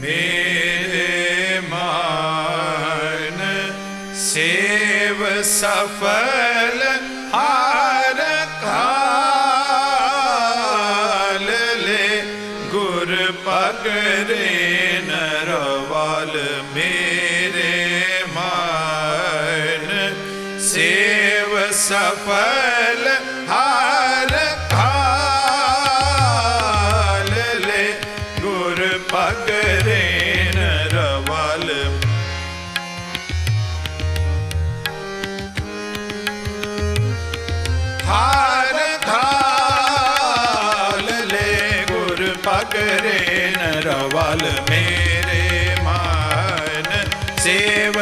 ਮੇਰੇ ਮਨ ਸੇਵ ਸਫਲ ਹਰ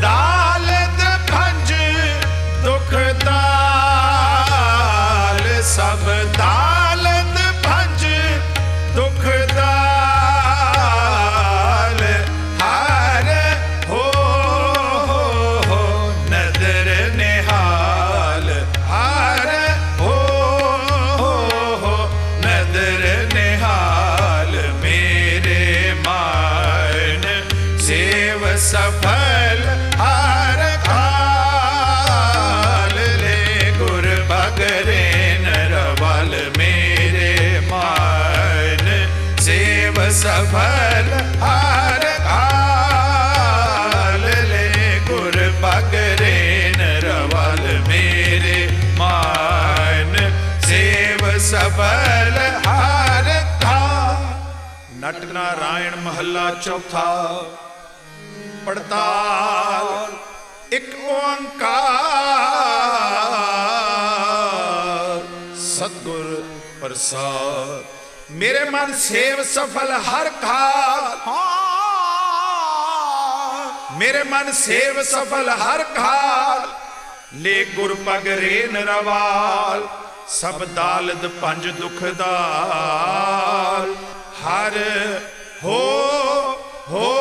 ਦਾਲਤ ਭੰਜ ਦੁਖ ਦਾਲ ਸਭ ਦਾ देव सफल हार खाल ले गुर बगरे नरवल मेरे मान। सेव सफल हार खाल ले गुर बगरे नरवल मेरे मान। सेव सफल हार नटनारायण महला चौथा। ਪੜਤਾਲ, ਇੱਕ ਓੰਕਾਰ। ਸਤਗੁਰ ਪ੍ਰਸਾਦ, ਮੇਰੇ ਮਨ ਸੇਵ ਸਫਲ ਹਰ ਕਾਲ। ਮੇਰੇ ਮਨ ਸੇਵ ਸਫਲ ਹਰ ਕਾਲ। ਲੇ ਗੁਰ ਪਗਰੇ ਨਰਵਾਲ ਸਭ ਦਾਲਦ ਪੰਜ ਦੁਖ ਦਾ ਹਰ ਹੋ ਹੋ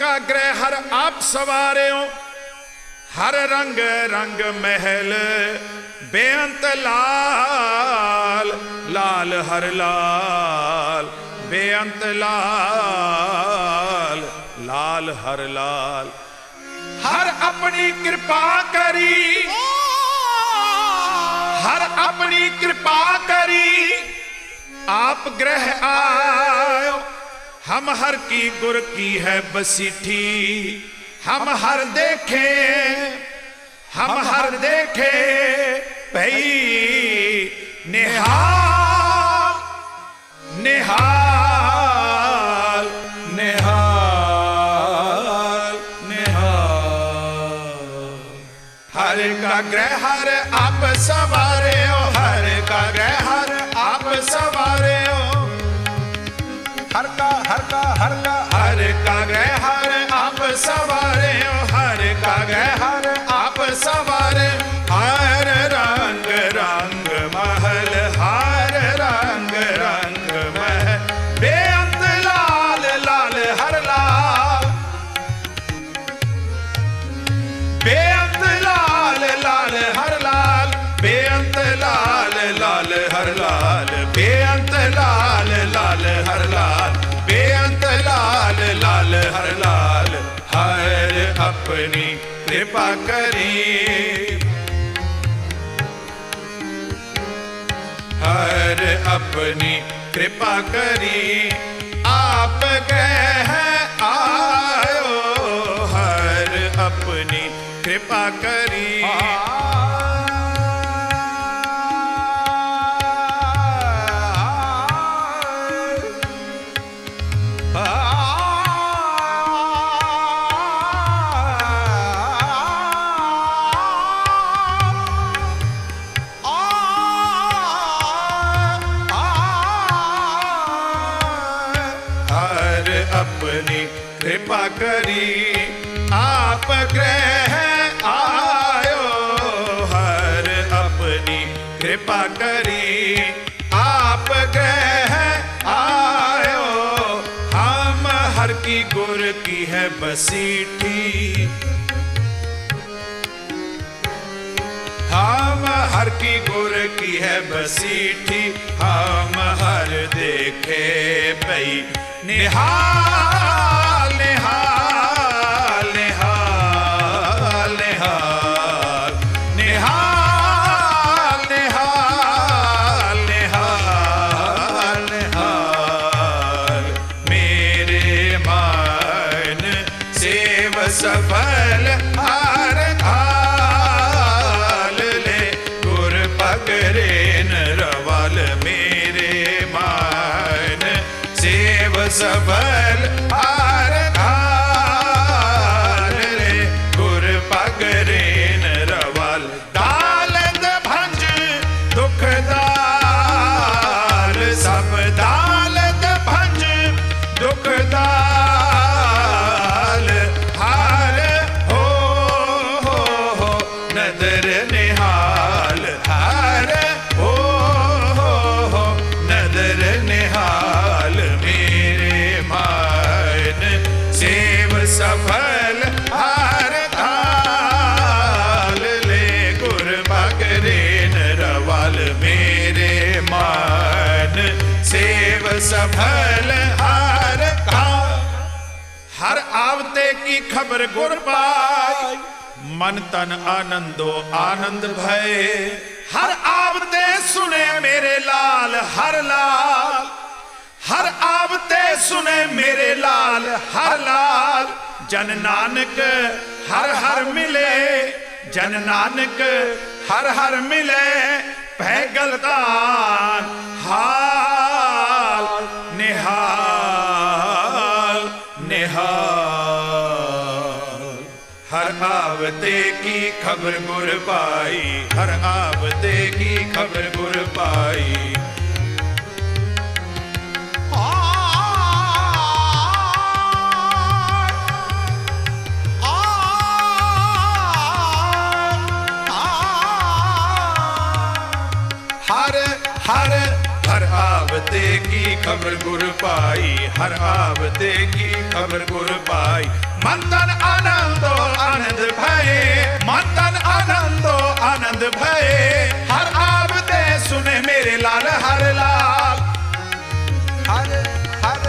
का ग्रह हर आप सवारे हो हर रंग रंग महल बेअंत लाल लाल हर लाल बेअंत लाल लाल हर लाल हर अपनी कृपा करी हर अपनी कृपा करी आप ग्रह आयो हम हर की गुर की है बसीठी हम हर देखे, हम हर देखे, भई निहाल निहाल निहाल निहाल। हर का ग्रह हर आप सवारे हर का हर का हर का ग्रह हर अपनी कृपा करी। हर अपनी कृपा करी। आप ग्रह आयो हर अपनी कृपा करी। कृपा करी। आप ग्रह आयो, हर अपनी कृपा करी। आप ग्रह आयो, हम हर की गुर की है बसीठी। हम हर की गुर की है बसीठी, हम हर देखे पई। निहाल निहाल। querer. ਫਲ ਹਰ ਕਾ। ਹਰ ਆਵਤੇ ਕੀ ਖਬਰ ਗੁਰਬਾਈ ਮਨ ਤਨ ਆਨੰਦੋ ਆਨੰਦ ਭਏ। ਹਰ ਆਵਤੇ ਸੁਨੇ ਮੇਰੇ ਲਾਲ ਹਰ ਲਾਲ। ਹਰ ਆਵਤੇ ਸੁਨੇ ਮੇਰੇ ਲਾਲ ਹਰ ਲਾਲ। ਜਨ ਨਾਨਕ ਹਰ ਹਰ ਮਿਲੇ। ਜਨ ਨਾਨਕ ਹਰ ਹਰ ਮਿਲੇ। ਭੈ ਗਲਤਾਨ ਹਾ ਹਰ ਆਵਤੇ ਕੀ ਖਬਰ ਗੁਰ ਪਾਈ ਹਰ ਆਵਤੇ ਕੀ ਖਬਰ ਗੁਰ ਪਾਈ। ਆਵਤੇ ਕੀ ਖਬਰ ਗੁਰ ਪਾਈ? ਹਰ ਆਵਤੇ ਕੀ ਖਬਰ ਗੁਰ ਪਾਈ? ਮੰਦਨ ਆਨੰਦੋ ਆਨੰਦ ਭਏ, ਮੰਦਨ ਆਨੰਦੋ ਆਨੰਦ ਭਏ। ਹਰ ਆਵਤੇ ਸੁਨੇ ਮੇਰੇ ਲਾਲ ਹਰ ਲਾਲ। ਹਰ ਹਰ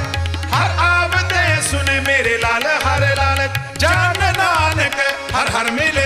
ਹਰ ਆਵਤੇ ਸੁਨੇ ਮੇਰੇ ਲਾਲ ਹਰ ਲਾਲ। ਜਨ ਨਾਨਕ ਹਰ ਹਰ ਮਿਲੇ।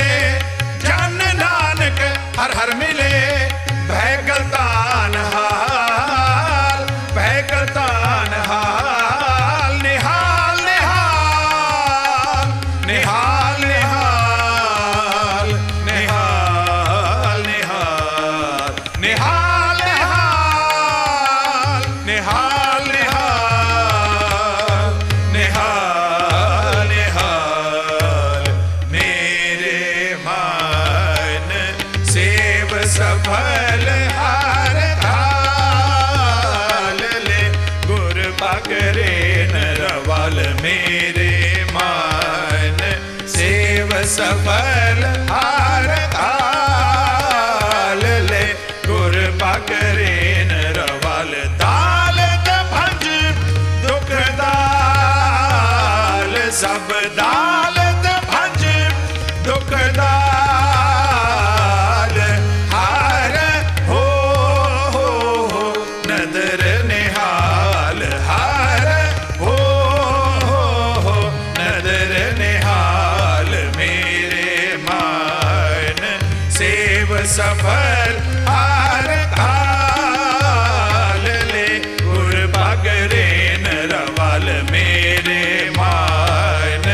सफल हार काल ले गुर पकरे करे दाल सब दाल सफल आर आल ले उर बगरेन रवल मेरे मान।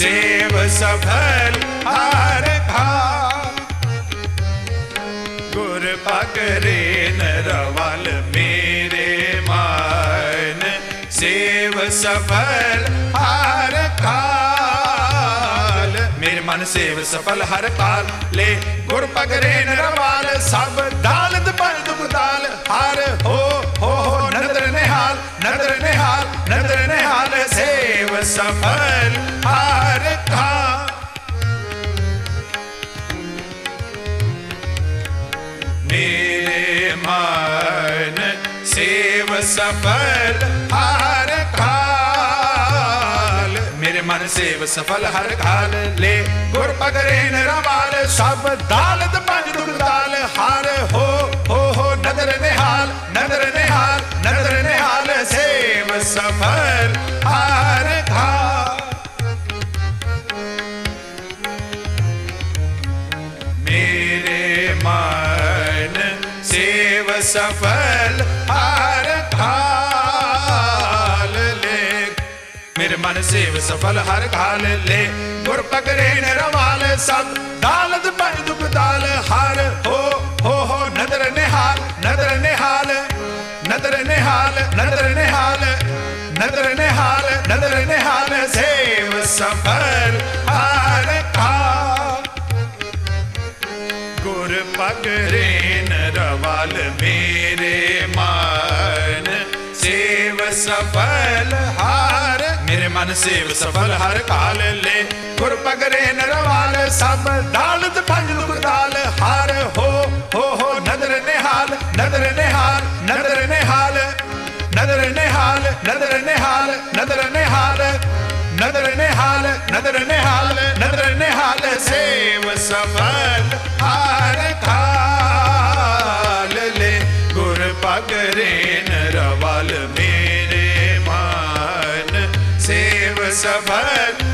सेव सफल हार खा गुर बगरेन रवल मेरे मान। सेव सफल आर खा मेरे मन सेव सफल हर काल ले। गुर पगरे नरवाल, सब दाल पर दुगदाल हर हो हो हो, नदर निहाल नदर निहाल नदर निहाल सेव सफल हर काल मेरे मन सेव सफल मन सेव सफल हर काल ले। गुर पगरे नवाल सब दालत पंज दुर्दाल हार हो हो हो, नदर निहाल नदर निहाल नदर निहाल सेव सफल हर काल मेरे मन सेव सफल ज्ञान सेव सफल हर काल ले गुर पकरे नरवाल सब दालत पर दुख दाल हर हो हो हो नदर निहाल नदर निहाल नदर निहाल नदर निहाल नदर निहाल नदर निहाल सेव सफल मन सेव सफल हर काल ले गुर पगरे नरवाल सब दालत पंज दाल हार हो हो हो नदर निहाल नदर निहाल नदर निहाल नदर निहाल नदर निहाल नदर निहाल नदर निहाल नदर निहाल नदर निहाल सेव सफल हर काल sefer et